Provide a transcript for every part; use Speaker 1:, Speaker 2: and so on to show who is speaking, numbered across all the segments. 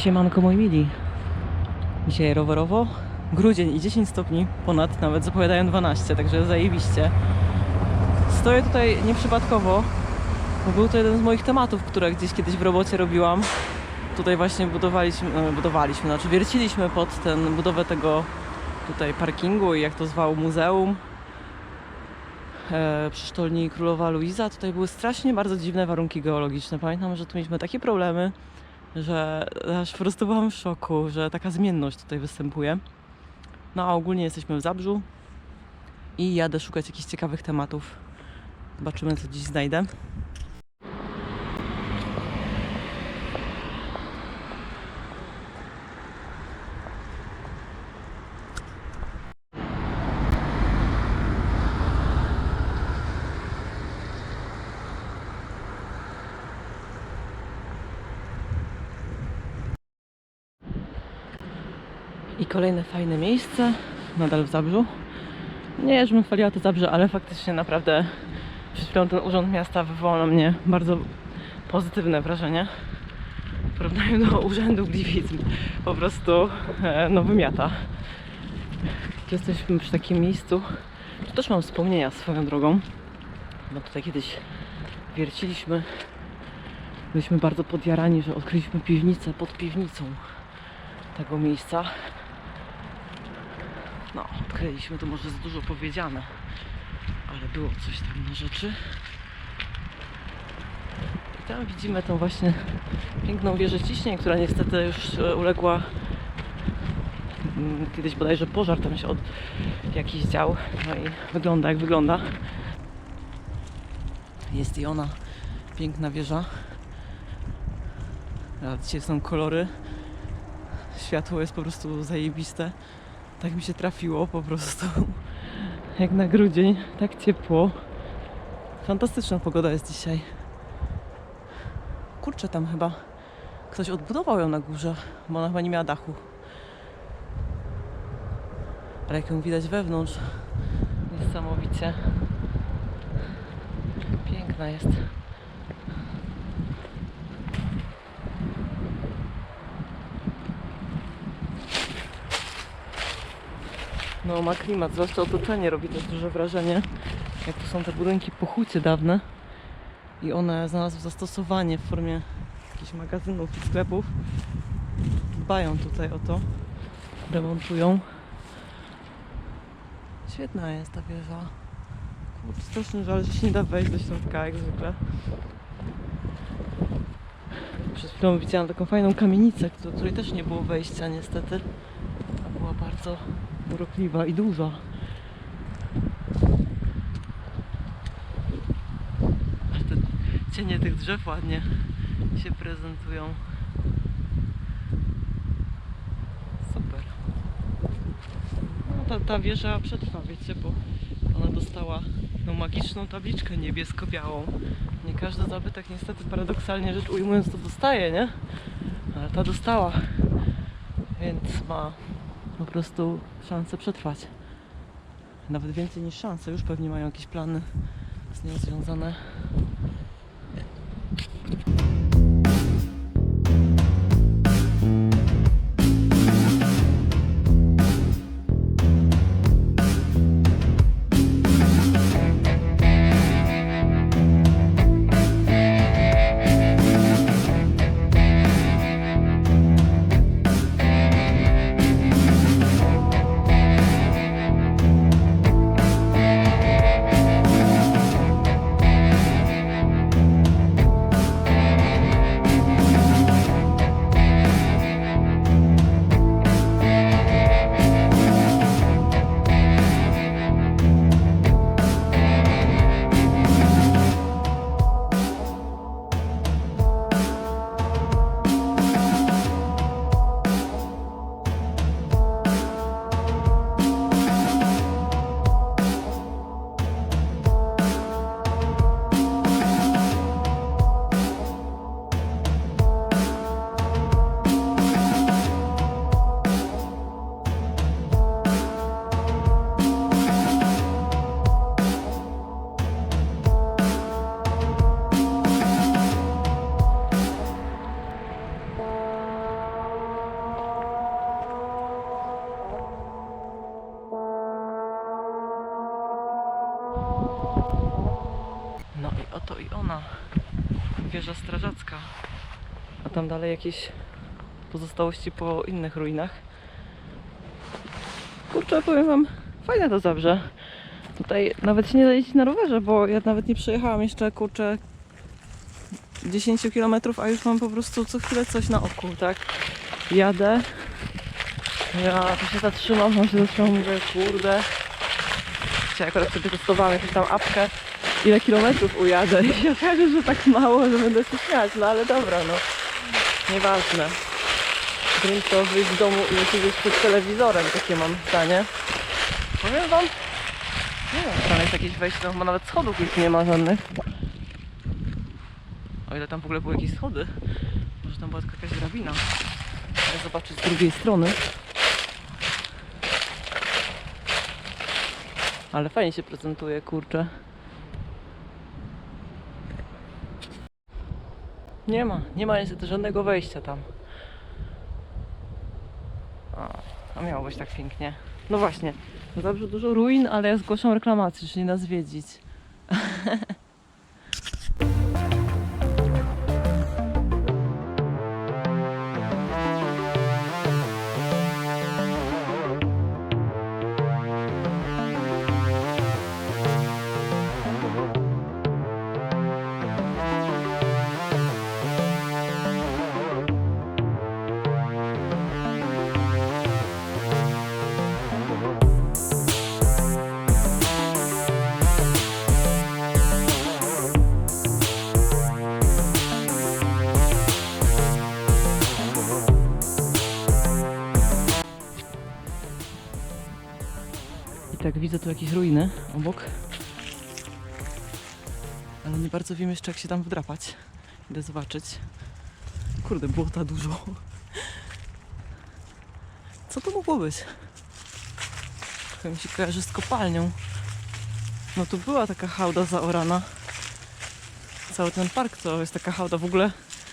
Speaker 1: Siemanko moi mili. Dzisiaj rowerowo. Grudzień i 10 stopni ponad, nawet zapowiadają 12, także zajebiście. Stoję tutaj nieprzypadkowo, bo był to jeden z moich tematów, które gdzieś kiedyś w robocie robiłam. Tutaj właśnie budowaliśmy, e, budowaliśmy, znaczy wierciliśmy pod ten, budowę tego tutaj parkingu i jak to zwał muzeum e, przy sztolni Królowa Luiza. Tutaj były strasznie bardzo dziwne warunki geologiczne. Pamiętam, że tu mieliśmy takie problemy, że aż po prostu byłam w szoku, że taka zmienność tutaj występuje. No a ogólnie jesteśmy w Zabrzu i jadę szukać jakichś ciekawych tematów. Zobaczymy, co dziś znajdę. Kolejne fajne miejsce, nadal w Zabrzu. Nie, żebym chwaliła to Zabrze, ale faktycznie naprawdę przed chwilą ten urząd miasta wywołał na mnie bardzo pozytywne wrażenie. W porównaniu do urzędu Gliwic po prostu e, no jesteśmy przy takim miejscu, tu też mam wspomnienia swoją drogą, bo tutaj kiedyś wierciliśmy, byliśmy bardzo podjarani, że odkryliśmy piwnicę pod piwnicą tego miejsca. No, odkryliśmy, to może za dużo powiedziane, ale było coś tam na rzeczy. I tam widzimy tą właśnie piękną wieżę ciśnień, która niestety już e, uległa mm, kiedyś bodajże pożar tam się od jakiś dział. No i wygląda jak wygląda. Jest i ona, piękna wieża. Dzisiaj są kolory. Światło jest po prostu zajebiste. Tak mi się trafiło po prostu. Jak na grudzień, tak ciepło. Fantastyczna pogoda jest dzisiaj. Kurczę, tam chyba ktoś odbudował ją na górze, bo ona chyba nie miała dachu. Ale jak ją widać wewnątrz, niesamowicie piękna jest. No ma klimat, zwłaszcza otoczenie robi też duże wrażenie. Jak tu są te budynki po hucie dawne i one znalazły zastosowanie w formie jakichś magazynów i sklepów. Dbają tutaj o to, remontują. Świetna jest ta wieża. Kurczę, strasznie żal, że się nie da wejść do środka jak zwykle. Przed chwilą widziałam taką fajną kamienicę, do której też nie było wejścia niestety. A była bardzo urokliwa i duża. Te cienie tych drzew ładnie się prezentują. Super. No ta, ta wieża przetrwa, wiecie, bo ona dostała no, magiczną tabliczkę niebiesko-białą. Nie każdy zabytek niestety paradoksalnie rzecz ujmując to dostaje, nie? Ale ta dostała. Więc ma po prostu szansę przetrwać. Nawet więcej niż szanse, już pewnie mają jakieś plany z nią związane. Dalej jakieś pozostałości po innych ruinach. Kurczę, powiem wam, fajne to Zabrze. Tutaj nawet się nie da jeździć na rowerze, bo ja nawet nie przejechałam jeszcze, kurczę, 10 km, a już mam po prostu co chwilę coś na oku, tak? Jadę. Ja tu się zatrzymam, on się zatrzymał, mówię, kurde. Dzisiaj akurat sobie testowałam jakąś tam apkę, ile kilometrów ujadę i się okaże, że tak mało, że będę się śmiać, no ale dobra, no. Nieważne. Drink to wyjść z domu i usiedzieć przed telewizorem, takie mam zdanie. Powiem wam, nie wiem, tam jest jakieś wejście, no chyba nawet schodów już nie ma żadnych. O ile tam w ogóle były jakieś schody. Może tam była jakaś drabina. Ale zobaczyć z drugiej strony. Ale fajnie się prezentuje, kurczę. Nie ma, nie ma niestety żadnego wejścia tam. A, a miało być tak pięknie. No właśnie, dobrze dużo ruin, ale ja zgłaszam reklamację, czyli nas zwiedzić. jakieś ruiny obok. Ale nie bardzo wiem jeszcze jak się tam wdrapać. Idę zobaczyć. Kurde, błota dużo. Co to mogło być? Trochę mi się kojarzy z kopalnią. No tu była taka hałda zaorana. Cały ten park to jest taka hałda. W ogóle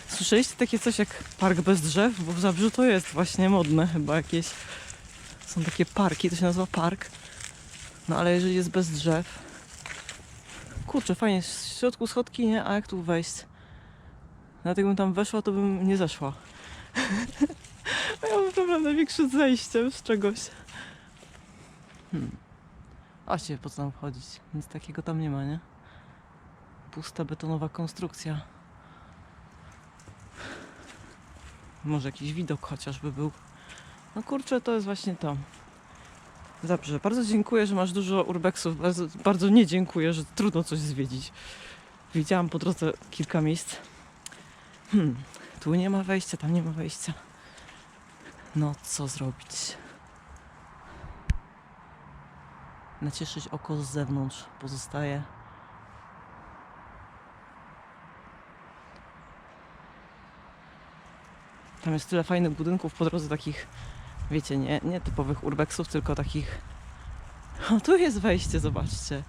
Speaker 1: słyszeliście takie coś jak park bez drzew? Bo w Zabrzu to jest właśnie modne chyba jakieś. Są takie parki, to się nazywa park. No ale jeżeli jest bez drzew. Kurczę, fajnie, w środku schodki, nie? A jak tu wejść? Nawet jakbym tam weszła, to bym nie zeszła. ja mam problem największy z zejściem z czegoś. Hmm. A się po co tam wchodzić? Nic takiego tam nie ma, nie? Pusta betonowa konstrukcja. Może jakiś widok chociażby był. No kurczę, to jest właśnie to. Dobrze, bardzo dziękuję, że masz dużo urbexów. Bardzo, bardzo nie dziękuję, że trudno coś zwiedzić. Widziałam po drodze kilka miejsc. Hmm, tu nie ma wejścia, tam nie ma wejścia. No, co zrobić? Nacieszyć oko z zewnątrz pozostaje. Tam jest tyle fajnych budynków po drodze, takich wiecie, nie, nie typowych urbexów, tylko takich. O, tu jest wejście, zobaczcie.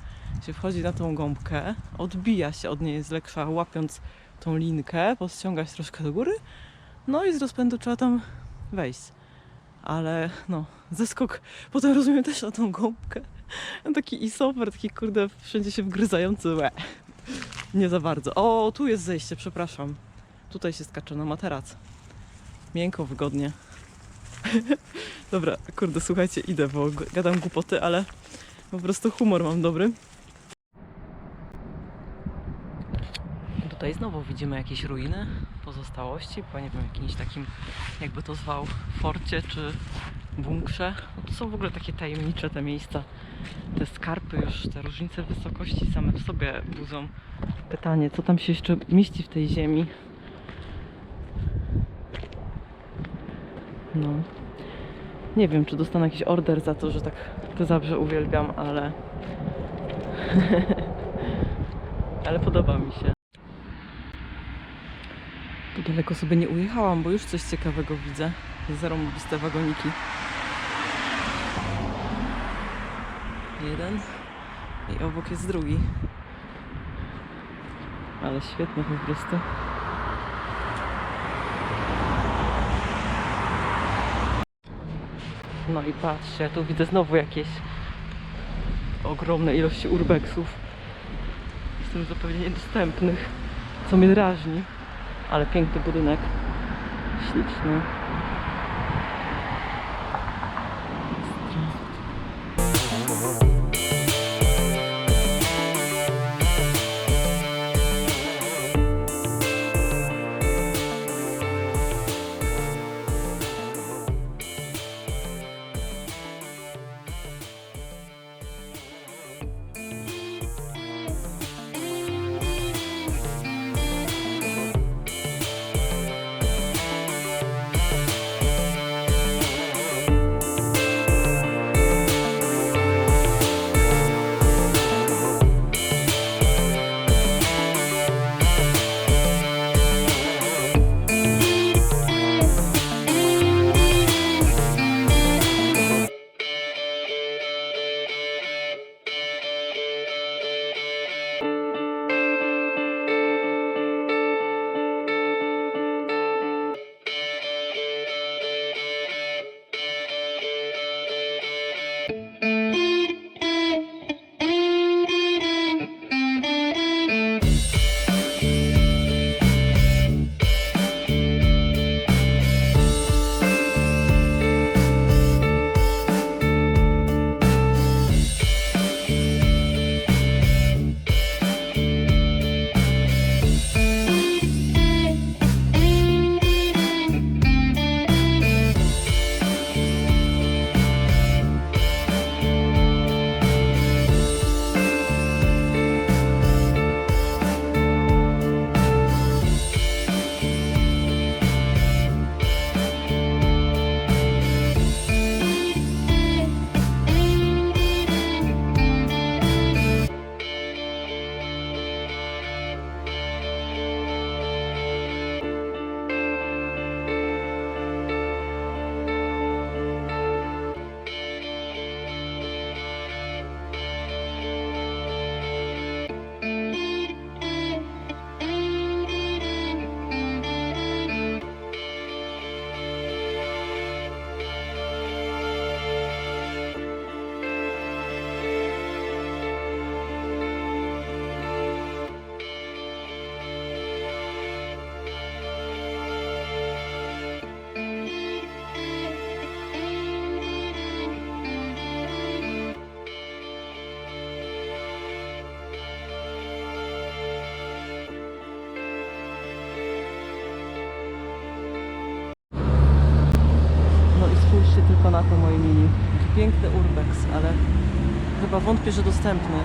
Speaker 1: Się wchodzi na tą gąbkę, odbija się od niej z lekka, łapiąc tą linkę, podciągać troszkę do góry, no i z rozpędu trzeba tam wejść. Ale no, zeskok potem rozumiem też na tą gąbkę. Taki isoper, taki kurde, wszędzie się wgryzający łe. Nie za bardzo. O, tu jest zejście, przepraszam. Tutaj się skacze na materac. Miękko, wygodnie. Dobra, kurde, słuchajcie, idę, bo gadam głupoty, ale po prostu humor mam dobry. Tutaj znowu widzimy jakieś ruiny, pozostałości, po nie wiem, jakimś takim, jakby to zwał, forcie czy bunkrze. No to są w ogóle takie tajemnicze te miejsca. Te skarpy już, te różnice wysokości same w sobie budzą pytanie, co tam się jeszcze mieści w tej ziemi. No. Nie wiem, czy dostanę jakiś order za to, że tak to zawsze uwielbiam, ale. ale podoba mi się. Tu daleko sobie nie ujechałam, bo już coś ciekawego widzę. Zarąbiste wagoniki. Jeden i obok jest drugi. Ale świetne po prostu. No i patrzcie, tu widzę znowu jakieś ogromnej ilości urbexów. Jestem zupełnie niedostępnych, co mnie drażni. Ale piękny budynek. Śliczny. Spójrzcie tylko na to, moi mili. Piękny urbex, ale chyba wątpię, że dostępny.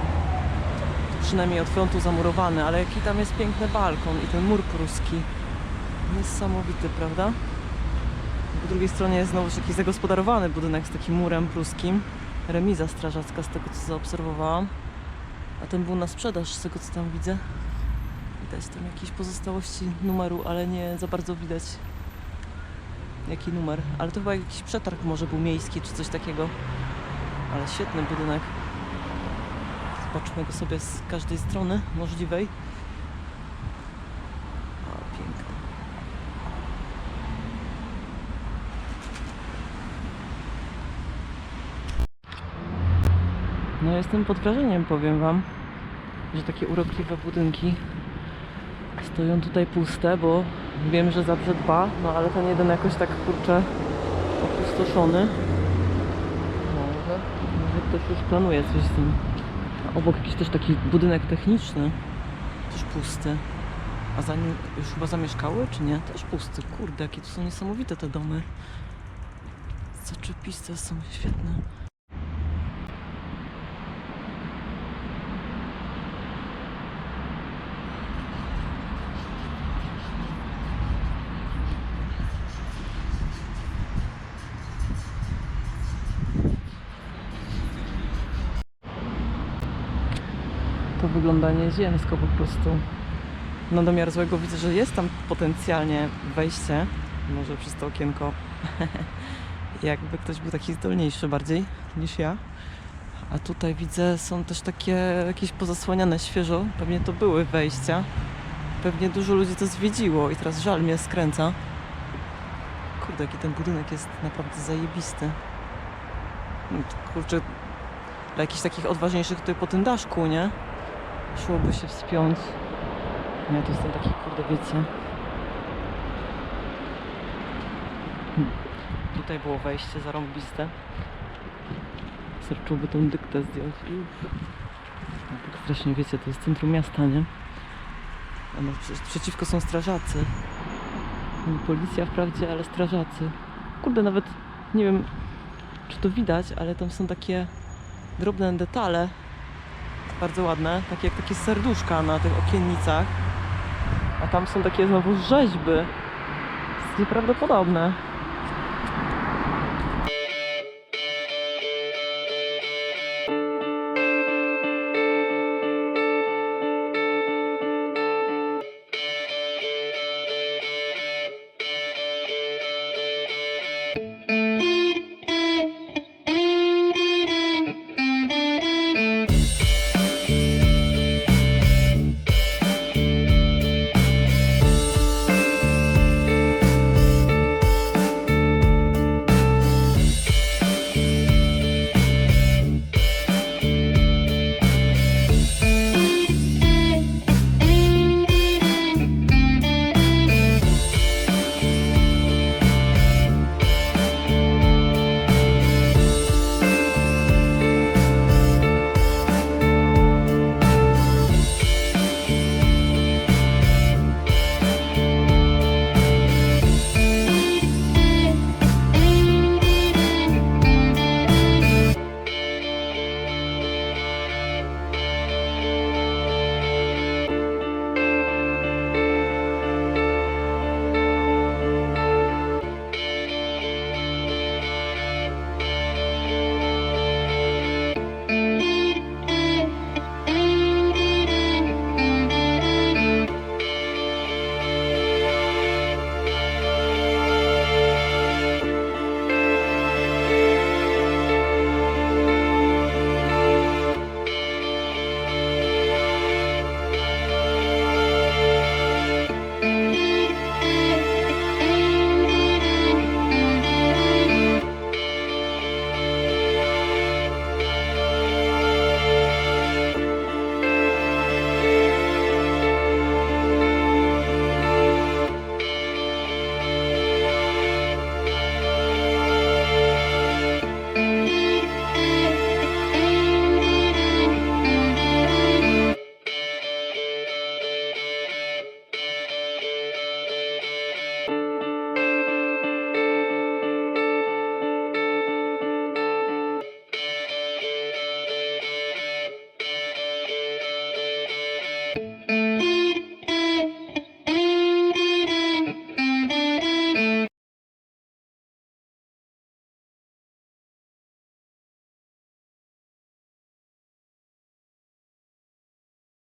Speaker 1: Przynajmniej od frontu zamurowany, ale jaki tam jest piękny balkon i ten mur pruski. Niesamowity, prawda? Po drugiej stronie jest znowu jakiś zagospodarowany budynek z takim murem pruskim. Remiza strażacka z tego co zaobserwowałam. A ten był na sprzedaż z tego co tam widzę. Widać tam jakieś pozostałości numeru, ale nie za bardzo widać jaki numer, ale to chyba jakiś przetarg może był miejski czy coś takiego. Ale świetny budynek. Zobaczmy go sobie z każdej strony możliwej. O, piękny. No jestem pod wrażeniem, powiem wam, że takie urokliwe budynki stoją tutaj puste, bo wiem, że Zabrze dba, no ale ten jeden jakoś tak kurczę opustoszony. Może, może ktoś już planuje coś z nim. A obok jakiś też taki budynek techniczny, też pusty. A za nim już chyba zamieszkały, czy nie? Też pusty. Kurde, jakie tu są niesamowite te domy. Zaczepiste są, świetne. Wygląda nieziemsko po prostu. Na domiar złego widzę, że jest tam potencjalnie wejście, może przez to okienko. Jakby ktoś był taki zdolniejszy bardziej niż ja. A tutaj widzę, są też takie jakieś pozasłaniane świeżo. Pewnie to były wejścia. Pewnie dużo ludzi to zwiedziło i teraz żal mnie skręca. Kurde, jaki ten budynek jest naprawdę zajebisty. No, Kurczę, Dla jakichś takich odważniejszych tutaj po tym daszku, nie? Szłoby się wspiąć. Nie, to jest ten taki, kurde, wiecie. Hmm. Tutaj było wejście zarąbiste. Wystarczyłoby tą dyktę zdjąć. No, tak strasznie, wiecie, to jest centrum miasta, nie? A no, przeciwko są strażacy. Nie Policja wprawdzie, ale strażacy. Kurde, nawet nie wiem, czy to widać, ale tam są takie drobne detale. Bardzo ładne, takie jak takie serduszka na tych okiennicach. A tam są takie znowu rzeźby. To jest nieprawdopodobne.